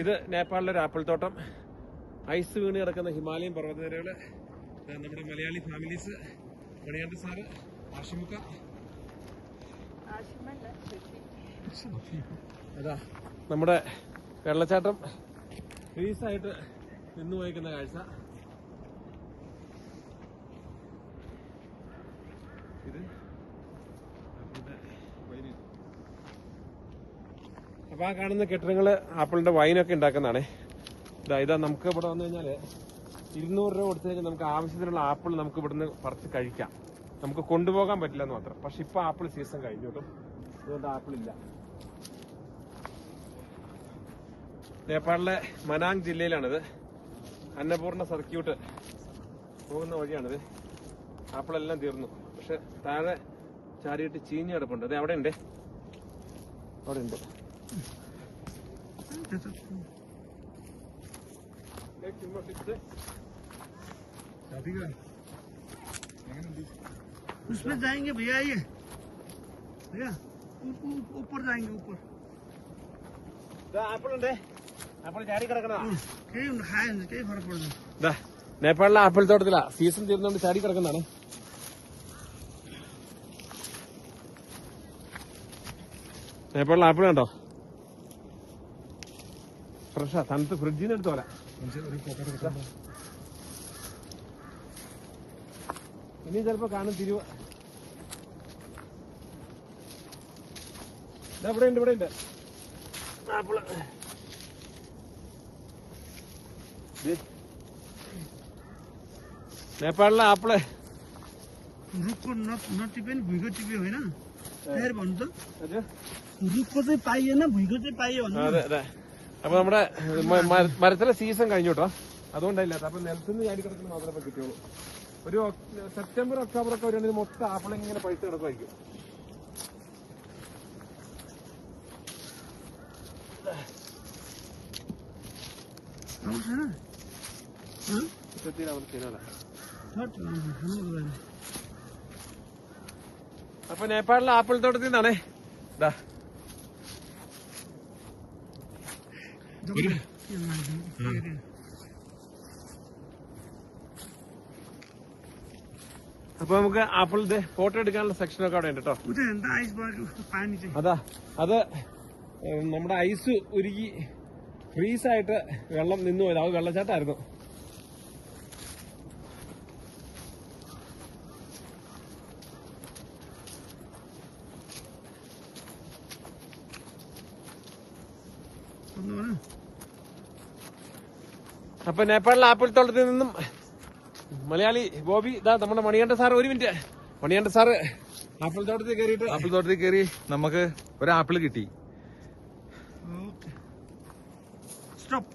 ഇത് നേപ്പാളിലെ ഒരു ആപ്പിൾ തോട്ടം ഐസ് വീണ് കിടക്കുന്ന ഹിമാലയൻ പർവതനിരകൾ. നമ്മുടെ മലയാളി ഫാമിലീസ്. മണിയാണ്ട് സാറ് ആഷിമുക്ക അതാ നമ്മുടെ വെള്ളച്ചാട്ടം. ഫ്രീസായിട്ട് നിന്നു പോയിക്കുന്ന കാഴ്ച. അപ്പൊ ആ കാണുന്ന കെട്ടിടങ്ങൾ ആപ്പിളിന്റെ വൈനൊക്കെ ഉണ്ടാക്കുന്നതാണ്. ഇതാ ഇതാ നമുക്ക് ഇവിടെ വന്നു കഴിഞ്ഞാൽ ഇരുന്നൂറ് രൂപ കൊടുത്തു കഴിഞ്ഞാൽ നമുക്ക് ആവശ്യത്തിനുള്ള ആപ്പിൾ നമുക്ക് ഇവിടുന്ന് പറിച്ച് കഴിക്കാം. നമുക്ക് കൊണ്ടുപോകാൻ പറ്റില്ല എന്ന് മാത്രം. പക്ഷെ ഇപ്പൊ ആപ്പിൾ സീസൺ കഴിഞ്ഞു കേട്ടോ. അതുകൊണ്ട് ആപ്പിൾ ഇല്ല നേപ്പാളിലെ മനാങ് ജില്ലയിലാണിത്. അന്നപൂർണ സർക്യൂട്ട് പോകുന്ന വഴിയാണിത്. ആപ്പിളെല്ലാം തീർന്നു. പക്ഷെ താഴെ ചാരിയിട്ട് ചീഞ്ഞ് കിടപ്പുണ്ട്. അത് അവിടെ ഉണ്ട് അവിടെ ഉണ്ട് उसमें जाएंगे भैया ये भैया ऊ- ऊ- ऊपर जाएंगे ऊपर ആപ്പിൾ ഉണ്ട് ആപ്പിൾ ചാടി കിടക്കണതാ हम्म, कहीं खाए कहीं फर्क पड़ता ദാ, നേപ്പാളിലെ ആപ്പിൾ തോട്ടത്തിലാ സീസൺ തീർന്നുകൊണ്ട് ചാടി കിടക്കുന്നതാണ് നേപ്പാളിലെ ആപ്പിൾ കണ്ടോ ഫ്രഷാ തണുത്ത് ഫ്രിഡ്ജിൽ നിന്ന് എടുത്തോല ഇനി ചിലപ്പോ കാണും തിരുവ ദാ ഇവിടെ ഉണ്ട് ഇവിടെ ഉണ്ട് ആപ്പിള് ദേ. നേപ്പാളിലെ ആപ്പിള് रुखको न नटिपे नि भुइँको टिप्यो होइन फेरि भन्नु त അത് रुखको चाहिँ पाइएन भुइँको चाहिँ पाइयो भन्नु അതെ അതെ അപ്പൊ നമ്മുടെ മരത്തിലെ സീസൺ കഴിഞ്ഞു കേട്ടോ അതുകൊണ്ടല്ല അപ്പൊ നിലത്തുനിന്ന് ചാടി കിടക്കുന്ന മാത്രമേ കിട്ടിയുള്ളൂ. ഒരു സെപ്റ്റംബർ ഒക്ടോബർ ഒക്കെ വരുവാണെങ്കിൽ മൊത്തം ആപ്പിൾ ഇങ്ങനെ പഴുത്ത് കിടക്കുമായിരിക്കും അപ്പൊ നേപ്പാളിലെ ആപ്പിൾ തോട്ടത്തിൽ നിന്നാണേ ഇതാ അപ്പൊ നമുക്ക് ആപ്പിൾ ഫോട്ടോ എടുക്കാനുള്ള സെക്ഷനൊക്കെ അവിടെ ഉണ്ട് കേട്ടോ അതാ അത് നമ്മുടെ ഐസ് ഉരുകി ഫ്രീസായിട്ട് വെള്ളം നിന്നു പോയത്. അത് വെള്ളച്ചാട്ടായിരുന്നു അപ്പൊ നേപ്പാളിലെ ആപ്പിൾ തോട്ടത്തിൽ നിന്നും മലയാളി ബോബി ഇതാ നമ്മുടെ മണിയണ്ട സാർ ഒരു മിനിറ്റ്. മണിയണ്ട സാറ് ആപ്പിൾ തോട്ടത്തിൽ കയറിയിട്ട് ആപ്പിൾ തോട്ടത്തിൽ കയറി നമുക്ക് ഒരു ആപ്പിൾ കിട്ടി. സ്റ്റോപ്പ്.